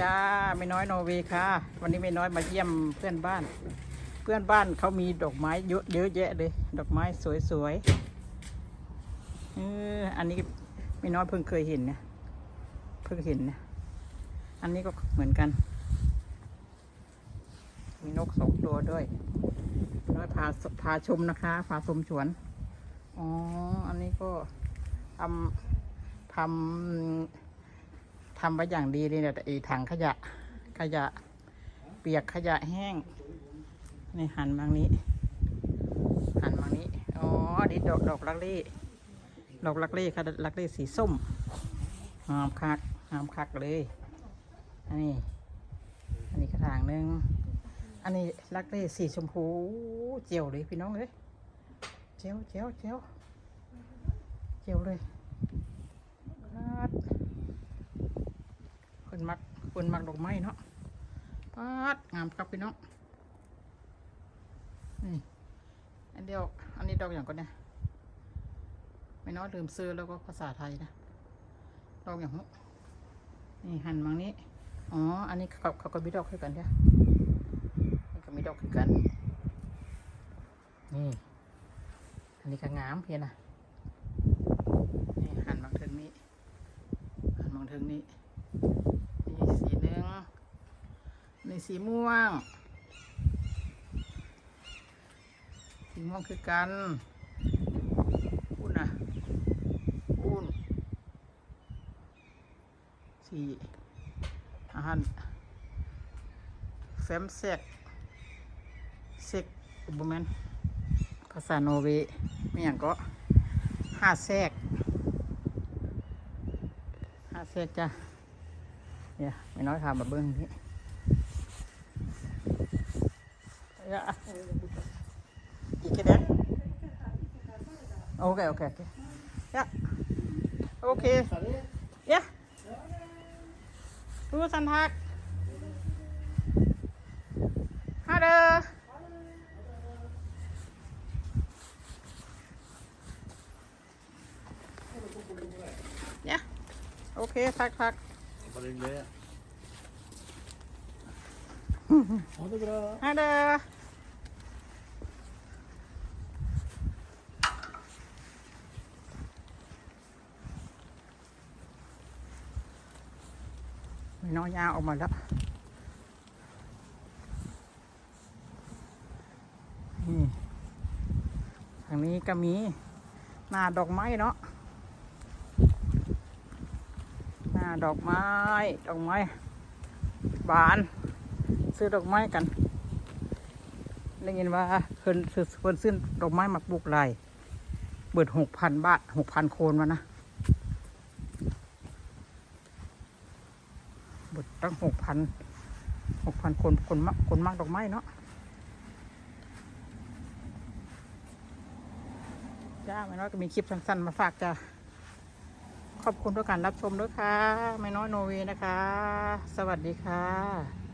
จ้าไม่น้อยโนอร์เวย์ค่ะ วันนี้ไม่น้อยมาเยี่ยมเพื่อนบ้าน เพื่อนบ้านเขามีดอกไม้เยอะเยอะแยะเลย ดอกไม้สวยๆเอออันนี้ไม่น้อยเพิ่งเคยเห็นนะเพิ่งเห็นนะอันนี้ก็เหมือนกัน มีนกสองตัวด้วยน้อยพาพาชมนะคะพาชมสวนอ๋ออันนี้ก็ทำทำ ทำไว้อย่างดีเลยเนี่ยไอ้ถังขยะขยะ เปียกขยะแห้งนี่หันมางนี้ หันมางนี้อ๋อนี่ดอกดอกลักเล่ดอกลักเล่ค่ะลักเล่สีส้มงามคักงามคักเลยอันนี้อันนี้กระถางหนึ่งอันนี้ลักเล่สีชมพูเจียวเลยพี่น้องเลยเจียวเจียวเจียวเจียวเลย ครับคนมักคนมักดอกไม้เนาะปัดงามครับพี่น้องนี่อันเดียวอันนี้ดอกอย่างก่อนเนี่ยไม่น้อยลืมซื้อแล้วก็ภาษาไทยนะดอกอย่างนี้นี่หันมังนี้อ๋ออันนี้เขาเขาก็มีดอกคือกันเด้อนี่ก็มีดอกคือกันนี่อันนี้ก็งามเพียนะนี่หันมังถึงนี้ หันมังถึงนี้ นี่สีหนึ่ง นี่สีม่วง สีม่วงคือกันอุ่นนะอุ่นสีอาหารแฟมเซกเซกบุแมนภาษาโนเวไม่อย่างก็ห้าแซกห้าแซกจ้ะเนี่ยไม่น้อยทำมาเบิ้งนี่ Yeah. Okay then. Okay, ok okay. Yeah. Okay. Yeah. Cứ săn hạc. Hello. Yeah. Okay, tak tak. Ha det bra. Ha det. น้อยยาวออกมาแล้วนี่ทางนี้ก็มีหน้าดอกไม้เนาะหน้าดอกไม้ ดอกไม้บาน ซื้อดอกไม้กันได้ยินว่าเพิ่นซื้อเพิ่นซื้อดอกไม้มาปลูกไรเบิดหกพันบาทหกพันโคนมานะ บดตั้งหกพันหกพันคนคนมากคนมากดอกไม้เนาะจ้าไม่น้อยก็มีคลิปสั้นๆมาฝากจ้าขอบคุณทุกการรับชมด้วยค่ะไม่น้อยโนเวนะคะ สวัสดีค่ะ